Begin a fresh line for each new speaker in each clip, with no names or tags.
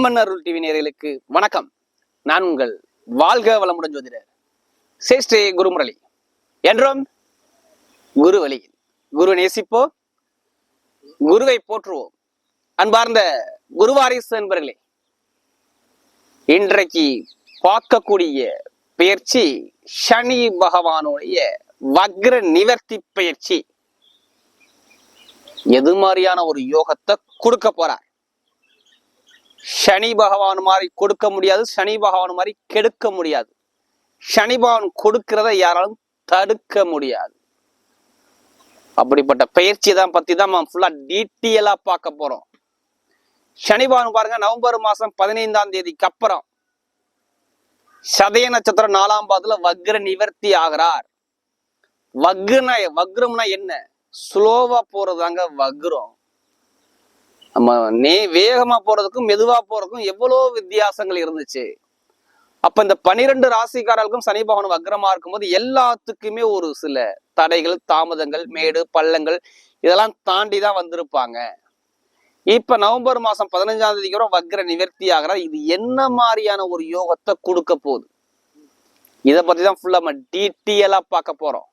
அம்மன் அருள் TV நேர்களுக்கு வணக்கம். நான் உங்கள் வாழ்க வளமுடன் ஜோதிடர் சேஷ்டே குருமுரளி. என்றும் குரு வழியில் குரு நேசிப்போ குருவை போற்றுவோம். அன்பார்ந்த குருவாரிசு என்பர்களே இன்றைக்கு பார்க்கக்கூடிய பயிற்சி சனி பகவானுடைய வக்ர நிவர்த்தி பயிற்சி எது மாதிரியான ஒரு யோகத்தை கொடுக்க போறார்? சனி பகவான் மாதிரி கொடுக்க முடியாது சனி பகவான் மாதிரி கெடுக்க முடியாது. சனி பகவான் கொடுக்கிறத யாராலும் தடுக்க முடியாது. அப்படிப்பட்ட பயிற்சி தான் பத்தி தான் ஃபுல்லா டீட்டெயிலா பார்க்க போறோம். சனி பகவான் பாருங்க நவம்பர் மாசம் பதினைந்தாம் தேதிக்கு அப்புறம் சதய நட்சத்திரம் நாலாம் பாதத்துல வக்ர நிவர்த்தி ஆகிறார். வக்ரனா வக்ரம்னா என்ன? ஸ்லோவா போறதாங்க வக்ரம். நம்ம நே வேகமா போறதுக்கும் மெதுவா போறதுக்கும் எவ்வளோ வித்தியாசங்கள் இருந்துச்சு. அப்ப இந்த பனிரெண்டு ராசிக்காரர்களுக்கும் சனி பகவான் வக்ரமா இருக்கும்போது எல்லாத்துக்குமே ஒரு சில தடைகள் தாமதங்கள் மேடு பள்ளங்கள் இதெல்லாம் தாண்டி தான் வந்திருப்பாங்க. இப்ப நவம்பர் மாசம் பதினஞ்சாம் தேதிக்கு அப்புறம் வக்ர நிவர்த்தி ஆகிறார். இது என்ன மாதிரியான ஒரு யோகத்தை கொடுக்க போகுது? இதை பத்தி தான் ஃபுல்லா நம்ம டீட்டெயிலா பார்க்க போறோம்.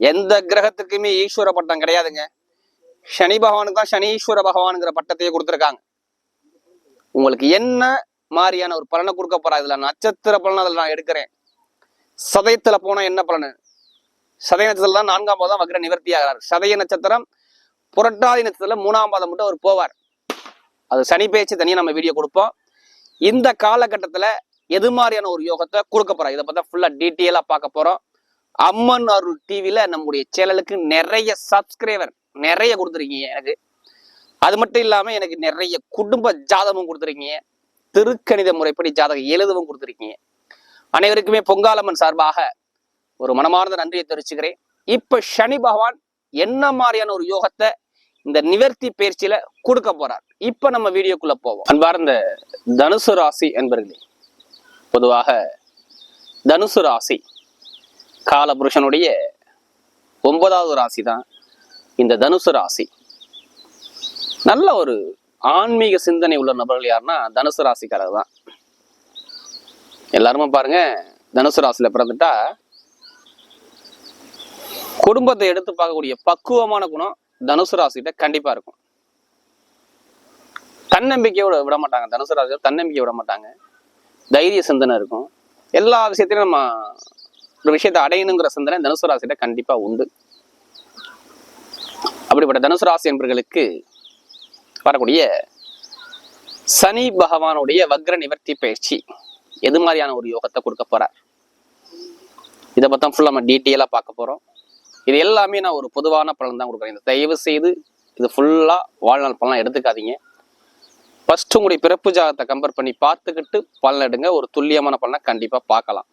எந்த கிரகத்துக்குமே ஈஸ்வர பட்டம் கிடையாதுங்க. சனி பகவானுக்கு தான் சனீஸ்வர பகவானுங்கிற பட்டத்தையே கொடுத்துருக்காங்க. உங்களுக்கு என்ன மாதிரியான ஒரு பலனை கொடுக்க போறா? இதுல நட்சத்திர பலன் அதில் நான் எடுக்கிறேன். சதயத்துல போனா என்ன பலனு? சதய நட்சத்திரம் தான் நான்காம் பாதம் வக்ர நிவர்த்தி ஆகிறார். சதய நட்சத்திரம் புரட்டாதி நட்சத்திரத்துல மூணாம் பாதம் மட்டும் அவர் போவார். அது சனி பேச்சு தனியா நம்ம வீடியோ கொடுப்போம். இந்த காலகட்டத்துல எது மாதிரியான ஒரு யோகத்தை கொடுக்க போறோம் இதை பார்த்தா ஃபுல்லா டீட்டெயிலா பார்க்க போறோம். அம்மன் அருள் டிவியில நம்முடைய சேனலுக்கு நிறைய சப்ஸ்கிரைபர் நிறைய கொடுத்துருக்கீங்க எனக்கு. அது மட்டும் இல்லாம எனக்கு நிறைய குடும்ப ஜாதகமும் கொடுத்துருக்கீங்க. திருக்கணித முறைப்படி ஜாதகம் எழுதவும் கொடுத்துருக்கீங்க. அனைவருக்குமே பொங்காலம்மன் சார்பாக ஒரு மனமார்ந்த நன்றியை தெரிவிச்சுக்கிறேன். இப்ப சனி பகவான் என்ன மாதிரியான ஒரு யோகத்தை இந்த நிவர்த்தி பயிற்சியில கொடுக்க போறார்? இப்ப நம்ம வீடியோக்குள்ள போவோம். அன்பார்ந்த தனுசு ராசி என்பர்களே பொதுவாக தனுசு ராசி காலபுருஷனுடைய ஒன்பதாவது ராசி தான் இந்த தனுசு ராசி. நல்ல ஒரு ஆன்மீக சிந்தனை உள்ள நபர்கள் யாருன்னா தனுசு ராசிக்காரர் தான். எல்லாருமே பாருங்க தனுசு ராசியில பிறந்துட்டா குடும்பத்தை எடுத்து பார்க்கக்கூடிய பக்குவமான குணம் தனுசு ராசிகிட்ட கண்டிப்பா இருக்கும். தன்னம்பிக்கையோட விட மாட்டாங்க. தனுசு ராசியில் தன்னம்பிக்கை விட மாட்டாங்க. தைரிய சிந்தனை இருக்கும். எல்லா விஷயத்திலும் நம்ம ஒரு விஷயத்தை அடையணுங்கிற சிந்தனை தனுசு ராசிகிட்ட கண்டிப்பா உண்டு. அப்படிப்பட்ட தனுசு ராசி என்பர்களுக்கு வரக்கூடிய சனி பகவானுடைய வக்ர நிவர்த்தி பயிற்சி எது மாதிரியான ஒரு யோகத்தை கொடுக்க போறார்? இதை பத்தம் ஃபுல்லாக நம்ம டீட்டெயிலாக பார்க்க போறோம். இது எல்லாமே நான் ஒரு பொதுவான பலன் தான் கொடுக்குறேன். இந்த தயவு செய்து இது ஃபுல்லாக வாழ்நாள் பலனாக எடுத்துக்காதீங்க. ஃபஸ்ட்டு உங்களுடைய பிறப்பு ஜாதகத்தை கம்பேர் பண்ணி பார்த்துக்கிட்டு பலன் எடுங்க. ஒரு துல்லியமான பலனை கண்டிப்பாக பார்க்கலாம்.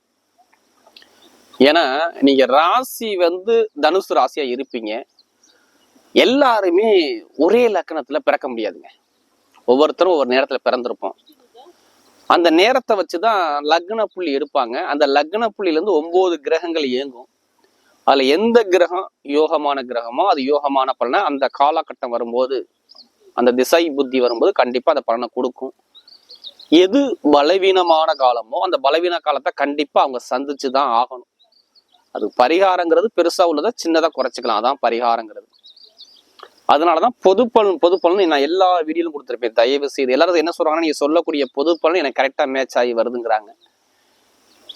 ஏன்னா நீங்கள் ராசி வந்து தனுசு ராசியாக இருப்பீங்க. எல்லாருமே ஒரே லக்கணத்துல பிறக்க முடியாதுங்க. ஒவ்வொருத்தரும் ஒவ்வொரு நேரத்துல பிறந்திருப்போம். அந்த நேரத்தை வச்சுதான் லக்ன புள்ளி எடுப்பாங்க. அந்த லக்ன புள்ளியிலேருந்து ஒன்பது கிரகங்கள் இயங்கும். அதுல எந்த கிரகம் யோகமான கிரகமோ அது யோகமான பலனை அந்த காலகட்டம் வரும்போது அந்த திசை புத்தி வரும்போது கண்டிப்பா அந்த பலனை கொடுக்கும். எது பலவீனமான காலமோ அந்த பலவீன காலத்தை கண்டிப்பா அவங்க சந்திச்சு தான் ஆகணும். அது பரிகாரங்கிறது பெருசா உள்ளதை சின்னதா குறைச்சிக்கலாம். அதான் பரிகாரங்கிறது. அதனாலதான் பொது பலன் பொது பலன் நான் எல்லா வீடியோலும் கொடுத்துருப்பேன். தயவு செய்து எல்லாரும் என்ன சொல்றாங்கன்னா நீங்க சொல்லக்கூடிய பொது பலன் எனக்கு கரெக்டா மேட்ச் ஆகி வருதுங்கிறாங்க.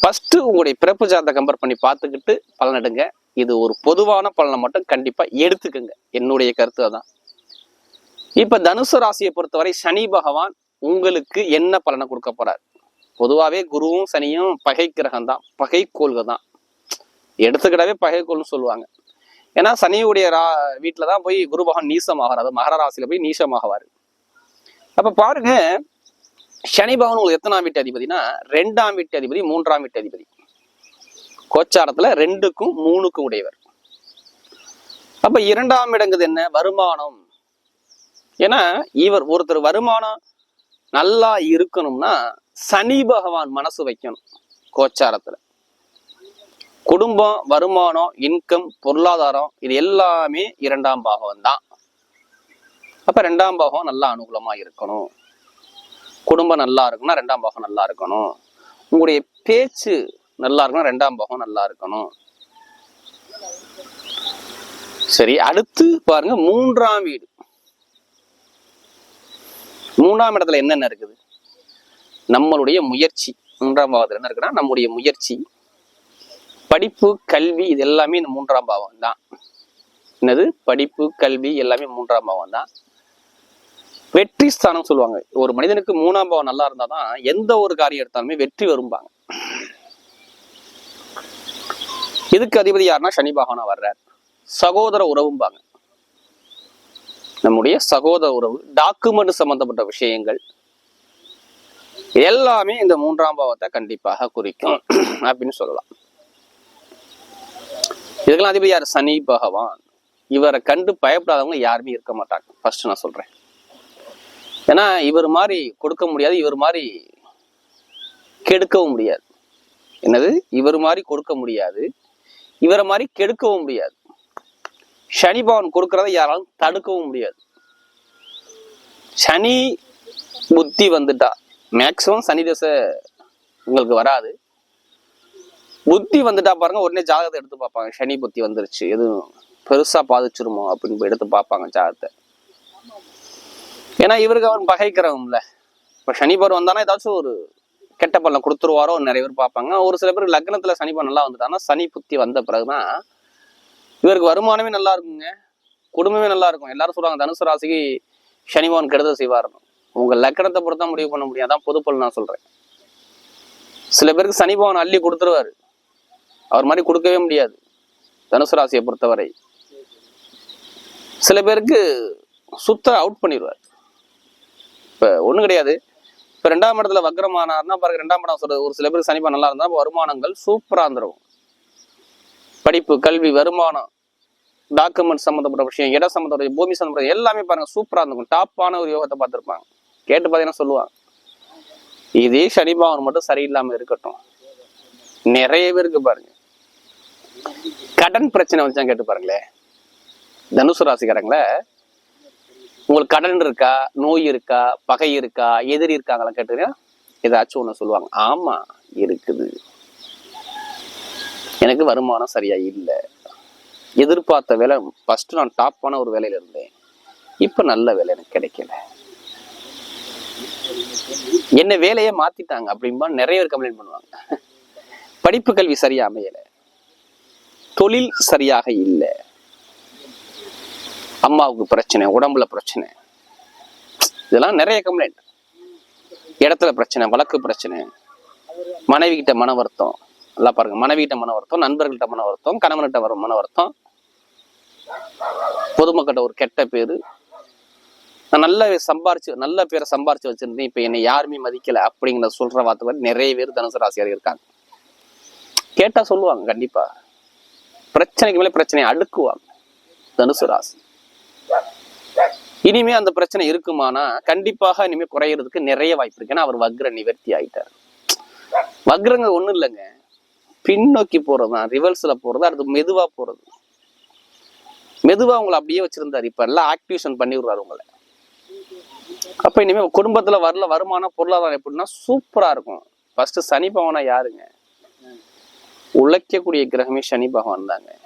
ஃபர்ஸ்ட் உங்களுடைய பிறப்பு ஜாதத்தை கம்பேர் பண்ணி பார்த்துக்கிட்டு பலன் எடுங்க. இது ஒரு பொதுவான பலனை மட்டும் கண்டிப்பா எடுத்துக்கோங்க. என்னுடைய கருத்து அதான். இப்ப தனுசு ராசியை பொறுத்தவரை சனி பகவான் உங்களுக்கு என்ன பலனை கொடுக்க போறார்? பொதுவாகவே குருவும் சனியும் பகை கிரகம் தான் பகை கோள்கள் தான் எடுத்துக்கிட்டாவே பகைக்கோள்னு சொல்லுவாங்க. ஏன்னா சனியுடைய ரா வீட்டில் தான் போய் குரு பகவான் நீசமாகிறார். அது மகர ராசியில் போய் நீசமாகுவார். அப்ப பாருங்க சனி பகவான் உங்களுக்கு எத்தனாம் வீட்டு அதிபதினா ரெண்டாம் வீட்டு அதிபதி மூன்றாம் வீட்டு அதிபதி. கோச்சாரத்துல ரெண்டுக்கும் மூணுக்கும் உடையவர். அப்ப இரண்டாம் இடங்குது என்ன? வருமானம். ஏன்னா இவர் ஒருத்தர் வருமானம் நல்லா இருக்கணும்னா சனி பகவான் மனசு வைக்கணும் கோச்சாரத்துல. குடும்பம் வருமானம் இன்கம் பொருளாதாரம் இது எல்லாமே இரண்டாம் பாகம் தான் அப்ப ரெண்டாம் பாகம் நல்லா அனுகூலமா இருக்கணும். குடும்பம் நல்லா இருக்குன்னா ரெண்டாம் பாகம் நல்லா இருக்கணும். உங்களுடைய பேச்சு நல்லா இருக்கணும் ரெண்டாம் பாகம் நல்லா இருக்கணும். சரி அடுத்து பாருங்க மூன்றாம் வீடு. மூணாம் இடத்துல என்னென்ன இருக்குது? நம்மளுடைய முயற்சி. மூன்றாம் பாவத்துல என்ன இருக்குன்னா நம்முடைய முயற்சி. படிப்பு கல்வி இது எல்லாமே இந்த மூன்றாம் பாவம் தான். என்னது? படிப்பு கல்வி எல்லாமே மூன்றாம் பாவம் தான். வெற்றி ஸ்தானம் சொல்லுவாங்க. ஒரு மனிதனுக்கு மூணாம் பாவம் நல்லா இருந்தாதான் எந்த ஒரு காரியம் எடுத்தாலுமே வெற்றி வரும்பாங்க. இதுக்கு அதிபதி யாருன்னா? சனி பகவானா வர்றார். சகோதர உறவும்பாங்க. நம்முடைய சகோதர உறவு டாக்குமெண்ட் சம்பந்தப்பட்ட விஷயங்கள் எல்லாமே இந்த மூன்றாம் பாவத்தை கண்டிப்பாக குறிக்கும் அப்படின்னு சொல்லலாம். இதுக்கெல்லாம் அதிபதி யார் சனி பகவான் இவரை கண்டு பயப்படாதவங்க யாருமே இருக்க மாட்டாங்க. ஃபர்ஸ்ட் நான் சொல்றேன். ஏன்னா இவர் மாதிரி கொடுக்க முடியாது இவர் மாதிரி கெடுக்கவும் முடியாது. என்னது? இவர் மாதிரி கொடுக்க முடியாது. இவரை மாதிரி கெடுக்கவும் முடியாது. சனி பவன் கொடுக்கறத யாராலும் தடுக்கவும் முடியாது. சனி புத்தி வந்துட்டா. மேக்சிமம் சனி தசை உங்களுக்கு வராது. புத்தி வந்துட்டா பாருங்க உடனே ஜாதகத்தை எடுத்து பார்ப்பாங்க. சனி புத்தி வந்துருச்சு. எதுவும் பெருசா பாதிச்சிருமோ அப்படின்னு போய் எடுத்து பார்ப்பாங்க ஜாதகத்தை. ஏன்னா இவருக்கு அவன் பகைக்கிறவன்ல. இப்ப சனி பவர் வந்தானா ஏதாச்சும் ஒரு கெட்ட பலன் கொடுத்துருவாரோ நிறைய பேர் பார்ப்பாங்க. ஒரு சில பேர் லக்னத்துல சனி நல்லா வந்துட்டானா சனி புத்தி வந்த பிறகுதான் இவருக்கு வருமானமே நல்லா இருக்குங்க. குடும்பமே நல்லா இருக்கும். எல்லாரும் சொல்றாங்க தனுசு ராசிக்கு சனிபவன் கெடுதல் செய்வார்னு உங்க லக்கணத்தை பொறுத்தா முடிவு பண்ண முடியும் அதான் பொதுப்பல் நான் சொல்றேன். சில பேருக்கு சனிபவன் அள்ளி கொடுத்துருவாரு. அவர் மாதிரி கொடுக்கவே முடியாது. தனுசு ராசியை பொறுத்தவரை. சில பேருக்கு சுத்த அவுட் பண்ணிடுவார் இப்போ ஒன்றும் கிடையாது. இப்போ ரெண்டாம் இடத்துல வக்ரமானார்னா பாருங்க ரெண்டாம் இடம் சொல்றது ஒரு சில பேருக்கு சனிப்பா நல்லா இருந்தால் வருமானங்கள் சூப்பராக இருந்துரும். படிப்பு கல்வி வருமானம் டாக்குமெண்ட் சம்மந்தப்பட்ட விஷயம் இடம் சம்மந்தப்பட்ட பூமி சம்மந்தப்பட்ட எல்லாமே பாருங்க சூப்பராக இருந்திருக்கும் டாப்பான ஒரு யோகத்தை பார்த்துருப்பாங்க. கேட்டு பார்த்தீங்கன்னா சொல்லுவாங்க. இதே சனி பகவான் மட்டும் சரியில்லாமல் இருக்கட்டும். நிறைய பேருக்கு பாருங்க. கடன் பிரச்சனை வச்சா கேட்டு பாருங்களேன் தனுசு ராசிக்காரங்களே உங்களுக்கு கடன் இருக்கா நோய் இருக்கா பகை இருக்கா எதிரி இருக்காங்களா கேட்டீங்கன்னா ஏதாச்சும் ஒண்ணு சொல்லுவாங்க. ஆமா இருக்குது. எனக்கு வருமானம் சரியா இல்லை. எதிர்பார்த்த வேலை ஃபஸ்ட்டு நான் டாப்பான ஒரு வேலையில இருந்தேன். இப்போ நல்ல வேலை எனக்கு கிடைக்கல. என்ன வேலையை மாத்திட்டாங்க அப்படின்பா நிறைய பேர் கம்ப்ளைண்ட் பண்ணுவாங்க. படிப்பு கல்வி சரியா அமையலை. தொழில் சரியாக இல்லை. அம்மாவுக்கு பிரச்சனை உடம்புல பிரச்சனை. இதெல்லாம் நிறைய கம்ப்ளைண்ட் இடத்துல பிரச்சனை வழக்கு பிரச்சனை. மனைவி கிட்ட மன வருத்தம். நல்லா பாருங்க மனைவி கிட்ட மன வருத்தம் நண்பர்கள்ட்ட மன வருத்தம் கணவன்கிட்ட வர மன வருத்தம். பொதுமக்கள்கிட்ட ஒரு கெட்ட பேரு. நான் நல்ல சம்பாரிச்சு நல்ல பேரை சம்பாரிச்சு வச்சிருந்தேன். இப்ப என்னை யாருமே மதிக்கல அப்படிங்கிறத சொல்ற வார்த்தை நிறைய பேர் தனுசு ராசியார் இருக்காங்க. கேட்டா சொல்லுவாங்க கண்டிப்பா. பிரச்சனைக்கு மேலே பிரச்சனையை அடுக்குவாங்க. தனுசு ராசி. இனிமே அந்த பிரச்சனை இருக்குமானா கண்டிப்பாக இனிமே குறையிறதுக்கு நிறைய வாய்ப்பு இருக்கு. ஏன்னா அவர் வக்ர நிவர்த்தி ஆயிட்டார். வக்ரங்க ஒண்ணும் இல்லைங்க. பின்னோக்கி போறதுதான் ரிவர்ஸ்ல போறது அடுத்து மெதுவா போறது. மெதுவா உங்களை அப்படியே வச்சிருந்தாரு. இப்ப எல்லாம் ஆக்டிவேஷன் பண்ணி விடுறாரு உங்களை. அப்ப இனிமே குடும்பத்துல வரல வருமானம் பொருளாதாரம் எப்படின்னா சூப்பரா இருக்கும். ஃபர்ஸ்ட் சனி பவனா யாருங்க? உழைக்கக்கூடிய கிரகமே சனி பகவான் தாங்க.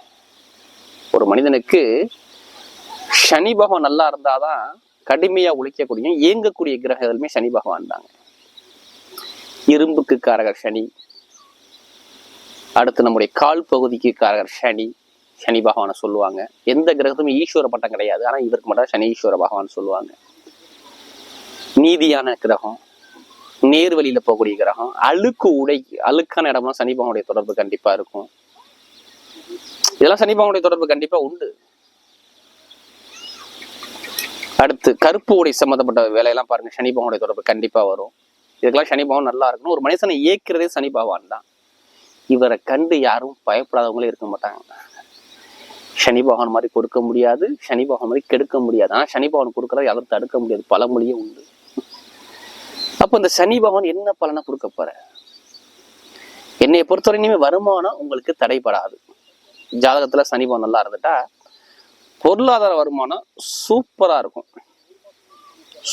ஒரு மனிதனுக்கு சனி பகவான் நல்லா இருந்தாதான் கடுமையா உழைக்கக்கூடிய இயங்கக்கூடிய கிரகங்களுமே சனி பகவான் தாங்க. இரும்புக்கு காரகர் சனி அடுத்து நம்முடைய கால் பகுதிக்கு காரகர் சனி சனி பகவானை சொல்லுவாங்க. எந்த கிரகத்துமே ஈஸ்வர பட்டம் கிடையாது. ஆனா இவருக்கு மட்டும் சனி ஈஸ்வர பகவான் சொல்லுவாங்க. நீதியான கிரகம் நேர் வழியில போகக்கூடிய கிரகம். அழுக்கு உடை அழுக்கான இடமா சனி பகவானுடைய தொடர்பு கண்டிப்பா இருக்கும். இதெல்லாம் சனி பகவானுடைய தொடர்பு கண்டிப்பா உண்டு. அடுத்து கருப்பு உடை சம்மந்தப்பட்ட வேலையெல்லாம் பாருங்க சனி பகவானுடைய தொடர்பு கண்டிப்பா வரும். இதுக்கெல்லாம் சனி பகவான் நல்லா இருக்கணும். ஒரு மனுஷனை இயக்கிறதே சனி பகவான் தான். இவரை கண்டு யாரும் பயப்படாதவங்களே இருக்க மாட்டாங்க. சனி பகவான் மாதிரி கொடுக்க முடியாது சனி பகவான் மாதிரி கெடுக்க முடியாது. ஆனால் சனி பகவான் கொடுக்கறத யாரும் தடுக்க முடியாது. பழமொழியே உண்டு. அப்போ இந்த சனி பகவான் என்ன பலனை கொடுக்க போற? என்னைய பொறுத்தவரை இனிமே வருமானம் உங்களுக்கு தடைபடாது. ஜாதகத்துல சனி பகவான் நல்லா இருந்துட்டா பொருளாதார வருமானம் சூப்பரா இருக்கும்.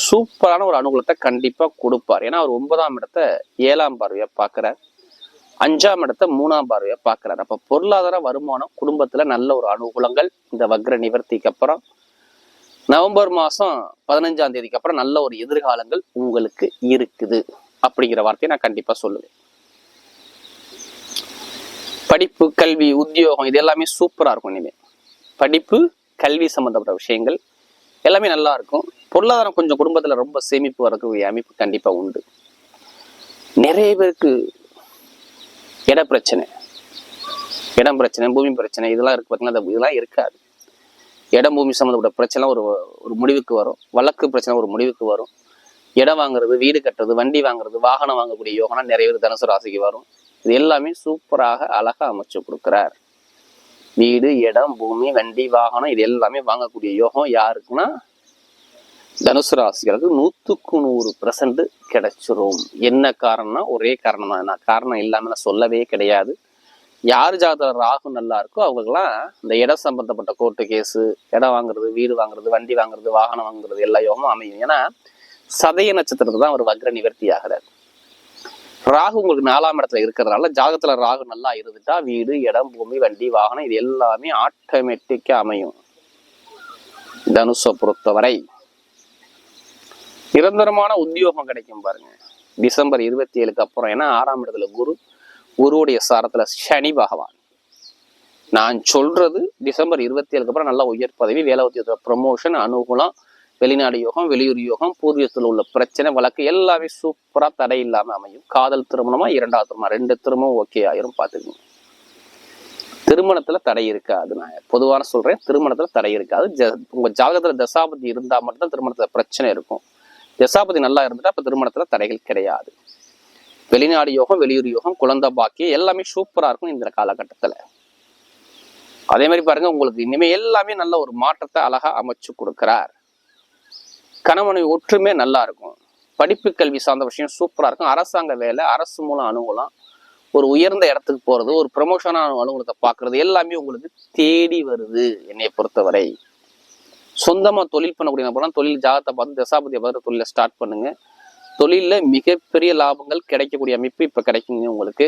சூப்பரான ஒரு அனுகூலத்தை கண்டிப்பா கொடுப்பார். ஏன்னா அவர் ஒன்பதாம் இடத்தை ஏழாம் பார்வையா பார்க்கிறார். அஞ்சாம் இடத்தை மூணாம் பார்வையா பார்க்கிறார். அப்ப பொருளாதார வருமானம் குடும்பத்துல நல்ல ஒரு அனுகூலங்கள் இந்த வக்ர நிவர்த்திக்கு அப்புறம் நவம்பர் மாதம் பதினஞ்சாம் தேதிக்கு அப்புறம் நல்ல ஒரு எதிர்காலங்கள் உங்களுக்கு இருக்குது அப்படிங்கிற வார்த்தையை நான் கண்டிப்பாக சொல்லுவேன். படிப்பு கல்வி உத்தியோகம் இது எல்லாமே சூப்பராக இருக்கும் இனிமே. படிப்பு கல்வி சம்மந்தப்பட்ட விஷயங்கள் எல்லாமே நல்லா இருக்கும். பொருளாதாரம் கொஞ்சம் குடும்பத்தில் ரொம்ப சேமிப்பு வரக்கூடிய அமைப்பு கண்டிப்பாக உண்டு. நிறைய பேருக்கு இட பிரச்சனை. இடம் பிரச்சனை பூமி பிரச்சனை இதெல்லாம் இருக்கு பார்த்தீங்கன்னா இதெல்லாம் இருக்காது. இடம் பூமி சம்மந்தப்பட்ட பிரச்சனை ஒரு ஒரு முடிவுக்கு வரும். வழக்கு பிரச்சனை ஒரு முடிவுக்கு வரும். இடம் வாங்குறது வீடு கட்டுறது வண்டி வாங்குறது வாகனம் வாங்கக்கூடிய யோகனா நிறைய பேர் தனுசு ராசிக்கு வரும். இது எல்லாமே சூப்பராக அழகாக அமைச்சு கொடுக்குறார். வீடு இடம் பூமி வண்டி வாகனம் இது எல்லாமே வாங்கக்கூடிய யோகம் யாருக்குன்னா? தனுசு ராசிகளுக்கு நூற்றுக்கு நூறு பர்சன்ட் கிடைச்சிரும். என்ன காரணம்னா ஒரே காரணம் தான் நான் காரணம் இல்லாமல் நான் சொல்லவே கிடையாது. யார் ஜாதகத்தில் ராகு நல்லா இருக்கோ அவங்களுக்குலாம் இந்த இடம் சம்பந்தப்பட்ட கோர்ட்டு கேஸு இடம் வாங்குறது வீடு வாங்குறது வண்டி வாங்குறது வாகனம் வாங்குறது எல்லா யோகமும் அமையும். ஏன்னா சதய நட்சத்திரத்தை தான் ஒரு வக்ர நிவர்த்தி ஆகிறார். ராகு உங்களுக்கு நாலாம் இடத்துல இருக்கிறதுனால ஜாதகத்தில் ராகு நல்லா இருந்துட்டா வீடு இடம் பூமி வண்டி வாகனம் இது எல்லாமே ஆட்டோமேட்டிக்கா அமையும். தனுஷை பொறுத்தவரை. நிரந்தரமான உத்தியோகம் கிடைக்கும் பாருங்க. டிசம்பர் இருபத்தி ஏழுக்கு அப்புறம் ஏன்னா ஆறாம் இடத்துல குரு. குருவுடைய சாரத்துல சனி பகவான். நான் சொல்றது டிசம்பர் இருபத்தி ஏழுக்கு அப்புறம் நல்ல உயர் பதவி வேலை ப்ரொமோஷன் ப்ரமோஷன் அனுகூலம் வெளிநாடு யோகம் வெளியூர் யோகம் பூர்வீகத்தில் உள்ள பிரச்சனை வழக்கு எல்லாமே சூப்பரா தடை இல்லாம அமையும். காதல் திருமணமா இரண்டாவது திருமணம் ரெண்டு திருமணம் ஓகே ஆயிரும் பாத்துக்கோங்க திருமணத்துல தடை இருக்காது நான் பொதுவான சொல்றேன் திருமணத்துல தடை இருக்காது. ஜ- உங்க ஜாதகத்துல தசாபதி இருந்தா மட்டும்தான் திருமணத்துல பிரச்சனை இருக்கும். தசாபதி நல்லா இருந்துட்டா அப்ப திருமணத்துல தடைகள் கிடையாது. வெளிநாடு யோகம் வெளியூர் யோகம் குழந்தை பாக்கியம் எல்லாமே சூப்பரா இருக்கும் இந்த காலகட்டத்துல. அதே மாதிரி பாருங்க உங்களுக்கு இனிமே எல்லாமே நல்ல ஒரு மாற்றத்தை அழகா அமைச்சு கொடுக்கிறார். கணவனை ஒற்றுமே நல்லா இருக்கும். படிப்பு கல்வி சார்ந்த விஷயம் சூப்பரா இருக்கும். அரசாங்க வேலை அரசு மூலம் அனுகூலம் ஒரு உயர்ந்த இடத்துக்கு போறது ஒரு ப்ரமோஷனான அனுகூலத்தை பார்க்குறது எல்லாமே உங்களுக்கு தேடி வருது என்னை பொறுத்தவரை. சொந்தமா தொழில் பண்ணக்கூடிய நபர்லாம் தொழில் ஜாதகத்தை பார்த்து தசாபதியை பார்த்து தொழிலை ஸ்டார்ட் பண்ணுங்க. தொழிலில் மிகப்பெரிய லாபங்கள் கிடைக்கக்கூடிய அமைப்பு இப்போ கிடைக்குங்க உங்களுக்கு.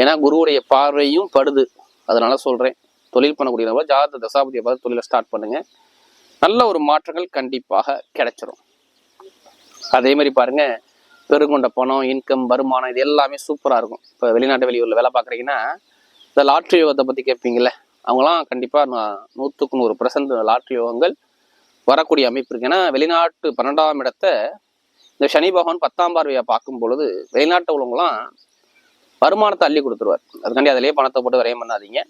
ஏன்னா குருவுடைய பார்வையும் படுது. அதனால சொல்கிறேன் தொழில் பண்ணக்கூடிய நபர் ஜாதகத்தை தசாபதியை பார்த்து தொழிலை ஸ்டார்ட் பண்ணுங்க. நல்ல ஒரு மாற்றங்கள் கண்டிப்பாக கிடைச்சிரும். அதே மாதிரி பாருங்க பெருங்கொண்ட பணம் இன்கம் வருமானம் இது எல்லாமே சூப்பராக இருக்கும். இப்போ வெளிநாட்டு வெளியூரில் வேலை பார்க்குறீங்கன்னா இந்த லாட்ரி யோகத்தை பற்றி கேட்பீங்களே அவங்களாம் கண்டிப்பாக நான் நூற்றுக்கு நூறு பர்சன்ட் லாட்ரி யோகங்கள் வரக்கூடிய அமைப்பு இருக்கு. ஏன்னா வெளிநாட்டு பன்னெண்டாம் இடத்தை இந்த சனி பகவான் பத்தாம் பார்வையை பார்க்கும் பொழுது வெளிநாட்டு உள்ளவங்களாம் வருமானத்தை அள்ளி கொடுத்துருவார். அதுக்காண்டி அதிலேயே பணத்தை போட்டு விரையம் பண்ணாதீங்க.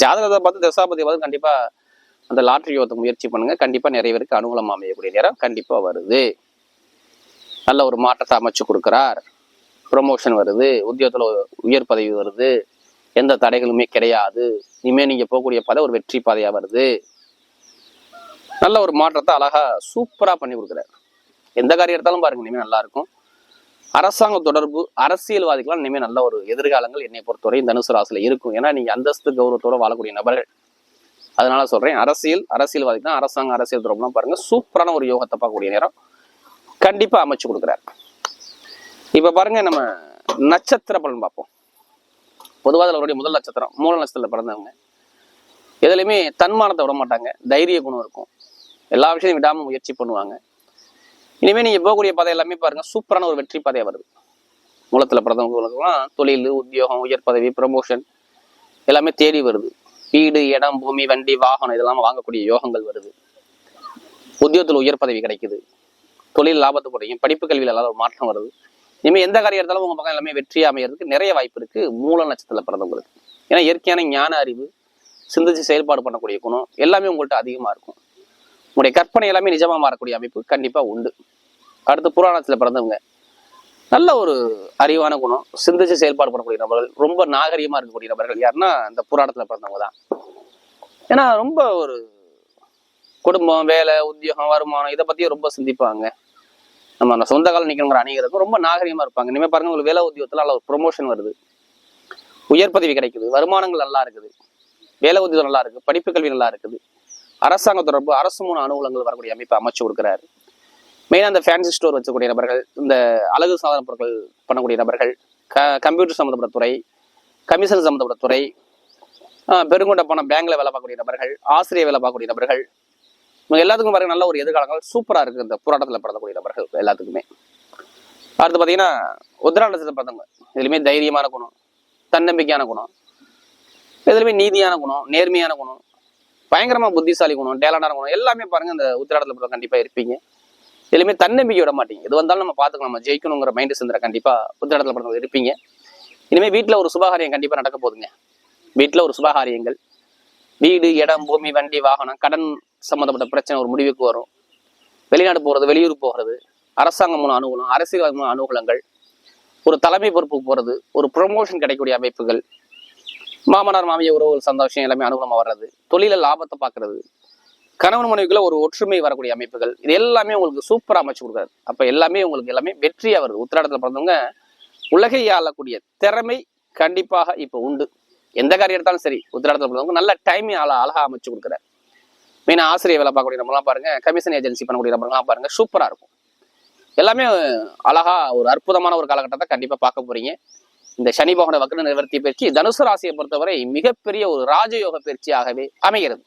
ஜாதகத்தை பார்த்து தசாபதி பார்த்து கண்டிப்பாக அந்த லாட்ரி யோகத்தை முயற்சி பண்ணுங்க. கண்டிப்பாக நிறைய பேருக்கு அனுகூலம் அமையக்கூடிய நேரம் கண்டிப்பாக வருது. நல்ல ஒரு மாற்றத்தை அமைச்சு கொடுக்குறார். ப்ரொமோஷன் வருது. உத்தியோகத்தில் உயர் பதவி வருது. எந்த தடைகளுமே கிடையாது. இனிமேல் நீங்கள் போகக்கூடிய பாதை ஒரு வெற்றி பாதையாக வருது. நல்ல ஒரு மாற்றத்தை அழகாக சூப்பராக பண்ணி கொடுக்குறாரு. எந்த காரியம் எடுத்தாலும் பாருங்க இனிமேல் நல்லா இருக்கும். அரசாங்க தொடர்பு அரசியல்வாதிகளாம் இனிமேல் நல்ல ஒரு எதிர்காலங்கள் என்னை பொறுத்தவரை தனுசு ராசியில் இருக்கும். ஏன்னா நீங்க அந்தஸ்து கௌரவத்தோட வாழக்கூடிய நபர்கள். அதனால சொல்றேன் அரசியல் அரசியல்வாதி தான் அரசாங்க அரசியல் தொடர்புலாம் பாருங்க சூப்பரான ஒரு யோகத்தை பார்க்கக்கூடிய நேரம் கண்டிப்பா அமைச்சு கொடுக்குறாரு. இப்ப பாருங்க நம்ம நட்சத்திர பலன் பார்ப்போம். பொதுவாக அதில் அவருடைய முதல் நட்சத்திரம் மூல நட்சத்திரத்தில் பிறந்தவங்க. எதுலையுமே தன்மானத்தை விட மாட்டாங்க தைரிய குணம் இருக்கும். எல்லா விஷயத்தையும் விடாம முயற்சி பண்ணுவாங்க. இனிமேல் நீங்கள் போகக்கூடிய பாதை எல்லாமே பாருங்கள் சூப்பரான ஒரு வெற்றி பாதையா வருது. மூலத்தில் பிறந்தவங்களுக்குலாம் தொழில் உத்தியோகம் உயர் பதவி ப்ரமோஷன் எல்லாமே தேடி வருது. வீடு இடம் பூமி வண்டி வாகனம் இதெல்லாம் வாங்கக்கூடிய யோகங்கள் வருது. உத்தியோகத்தில் உயர் பதவி கிடைக்குது. தொழில் லாபத்தை குறையும் படிப்பு கல்வியில் எல்லாரும் ஒரு மாற்றம் வருது. இனிமேல் எந்த காரியம் எடுத்தாலும் உங்கள் பக்கம் எல்லாமே வெற்றி அமையறதுக்கு நிறைய வாய்ப்பு இருக்குது மூல நட்சத்திரத்தில் பிறந்தவங்களுக்கு. ஏன்னா இயற்கையான ஞான அறிவு சிந்திச்சு செயல்பாடு பண்ணக்கூடிய குணம் எல்லாமே உங்கள்கிட்ட அதிகமாக இருக்கும். உங்களுடைய கற்பனை எல்லாமே நிஜமாக மாறக்கூடிய அமைப்பு கண்டிப்பாக உண்டு. அடுத்து புராணத்தில் பிறந்தவங்க. நல்ல ஒரு அறிவான குணம். சிந்திச்சு செயல்பாடு பண்ணக்கூடிய நபர்கள் ரொம்ப நாகரிகமாக இருக்கக்கூடிய நபர்கள் யாருன்னா இந்த புராணத்தில் பிறந்தவங்க தான். ஏன்னா ரொம்ப ஒரு குடும்பம் வேலை உத்தியோகம் வருமானம் இதை பற்றியும் ரொம்ப சிந்திப்பாங்க. நம்ம அந்த சொந்த காலம் நிற்கணுங்கிற அணிகிறதுக்கும் ரொம்ப நாகரிகமாக இருப்பாங்க. இனிமேல் பாருங்க உங்களுக்கு வேலை உத்தியோகத்தில் நல்ல ஒரு ப்ரொமோஷன் வருது. உயர் பதவி கிடைக்குது. வருமானங்கள் நல்லா இருக்குது. வேலை உத்தியோகம் நல்லா இருக்கு. படிப்பு கல்வி நல்லா இருக்குது. அரசாங்க தொடர்பு அரசு மூணு அனுகூலங்கள் வரக்கூடிய அமைப்பை அமைச்சு கொடுக்குறாரு. மெயினாக அந்த ஃபேன்சி ஸ்டோர் வச்சக்கூடிய நபர்கள் இந்த அழகு சாதன பொருட்கள் பண்ணக்கூடிய நபர்கள் க கம்ப்யூட்டர் சம்மந்தப்பட்ட துறை கமிஷன் சம்மந்தப்பட்ட துறை பெருங்கொண்ட போன பேங்க்ல வேலை பார்க்கக்கூடிய நபர்கள் ஆசிரியர் வேலை பார்க்கக்கூடிய நபர்கள் இவங்க எல்லாத்துக்கும் பாருங்க நல்ல ஒரு எதிர்காலங்கள் சூப்பராக இருக்குது இந்த போராட்டத்தில் பிறந்தக்கூடிய நபர்கள் எல்லாத்துக்குமே. அடுத்து பார்த்தீங்கன்னா உத்தராண்டத்தில் பிறந்தவங்க. இதுலையுமே தைரியமான குணம் தன்னம்பிக்கையான குணம் இதுலையுமே நீதியான குணம் நேர்மையான குணம் பயங்கரமாக புத்திசாலி குணம் டேலண்டான குணம் எல்லாமே பாருங்க இந்த உத்திராடத்தில் பிறந்த கண்டிப்பாக இருப்பீங்க. இதுலையுமே தன்னம்பிக்கை விட மாட்டீங்க. எது வந்தாலும் நம்ம பார்த்துக்கலாம் நம்ம ஜெயிக்கணுங்கிற மைண்ட் சிந்தனை கண்டிப்பா இடத்துல பிறந்தவங்க இருப்பீங்க. இனிமேல் வீட்டில் ஒரு சுபகாரியம் கண்டிப்பாக நடக்க போகுதுங்க. வீட்டில் ஒரு சுபகாரியங்கள். வீடு இடம் பூமி வண்டி வாகனம் கடன் சம்மந்தப்பட்ட பிரச்சனை ஒரு முடிவுக்கு வரும். வெளிநாடு போகிறது வெளியூர் போகிறது அரசாங்கம் மூலம் அனுகூலம் அரசியல் மூலம் அனுகூலங்கள் ஒரு தலைமை பொறுப்புக்கு போகிறது ஒரு ப்ரொமோஷன் கிடைக்கக்கூடிய அமைப்புகள் மாமனார் மாமிய உறவுகள் சந்தோஷம் எல்லாமே அனுகூலமாக வர்றது தொழிலில் லாபத்தை பார்க்கறது கணவன் மனைவிக்குள்ள ஒரு ஒற்றுமை வரக்கூடிய அமைப்புகள். இது எல்லாமே உங்களுக்கு சூப்பராக அமைச்சு கொடுக்காது. அப்போ எல்லாமே உங்களுக்கு எல்லாமே வெற்றியாக வருது. உத்திராடத்தில் பிறந்தவங்க உலகை ஆளக்கூடிய திறமை கண்டிப்பாக இப்போ உண்டு. எந்த காரியம் எடுத்தாலும் சரி உத்திராடத்தில் பிறந்தவங்க நல்ல டைம் ஆள அழகா அமைச்சு கொடுக்குறாரு. மெயினாக ஆசிரியர் வேலை பார்க்கக்கூடிய நம்மலாம் பாருங்க கமிஷன் ஏஜென்சி பண்ணக்கூடிய நபர்கள்லாம் பாருங்க சூப்பரா இருக்கும். எல்லாமே அழகா ஒரு அற்புதமான ஒரு காலகட்டத்தை கண்டிப்பா பார்க்க போறீங்க. இந்த சனி பகவான வக்ர நிவர்த்தி பயிற்சி தனுசு ராசியை பொறுத்தவரை மிகப்பெரிய ஒரு ராஜயோக பயிற்சியாகவே அமைகிறது.